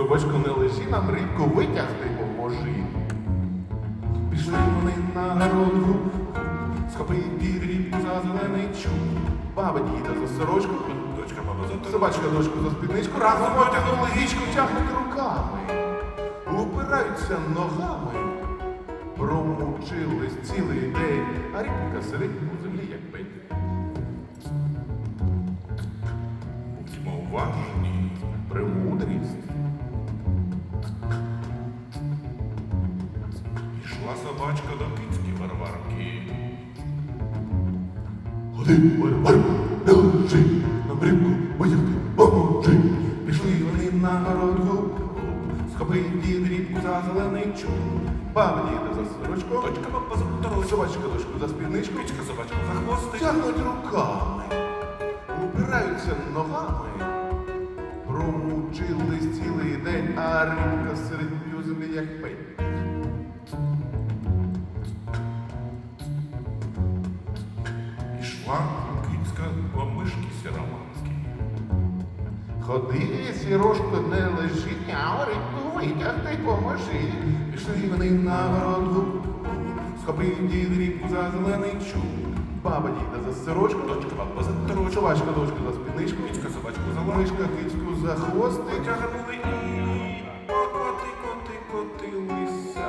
собачко, не лежи нам рибку, витягти поможи. Пішли вони на городку, схопив під за зелений чуб. Баба діда за сорочку, Дочка, баба, за собачка дочку за спідничку, разом потягнули гічку, тягнуть руками, упираються ногами, промучились цілий день, а рібка сидить у землі, як пень. Будьмо Пішла собачка до кицьки варварки. Ходи, варвар, не лежи, на рибку витягти поможи. Пішли вони на городку, схопив дід рібку за зелений чуб. Баба діда за сорочку, Дочка, баба, за второй. собачка дочку за спідничку, Кицька собачка за хвостик. тягнуть руками, упираються ногами. Промучились цілий день, а рибка серед у як пень. Пішла кицька по мишки сіроманській. Ходи, сірошко, не лежи, а рибку витягти поможи. Пішли вони на городку, схопив дід рібку за зелений чуб. Баба діда за сорочку, Дочка, баба, за второй. собачка дочку за спідничку, Кицька собачку за лапку. мишка кицьку за хвостик. Витягнули і покоти, коти, котилися.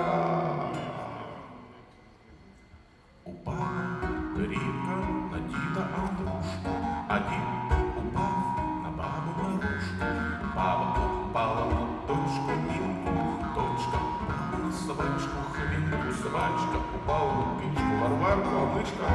Упала рібка діда Андрушку, а упав на бабу Марушку. Баба упала на дочку Нінку, дочка упала на собачку Хвінку, собачка упала на кичку Варварку, а мишка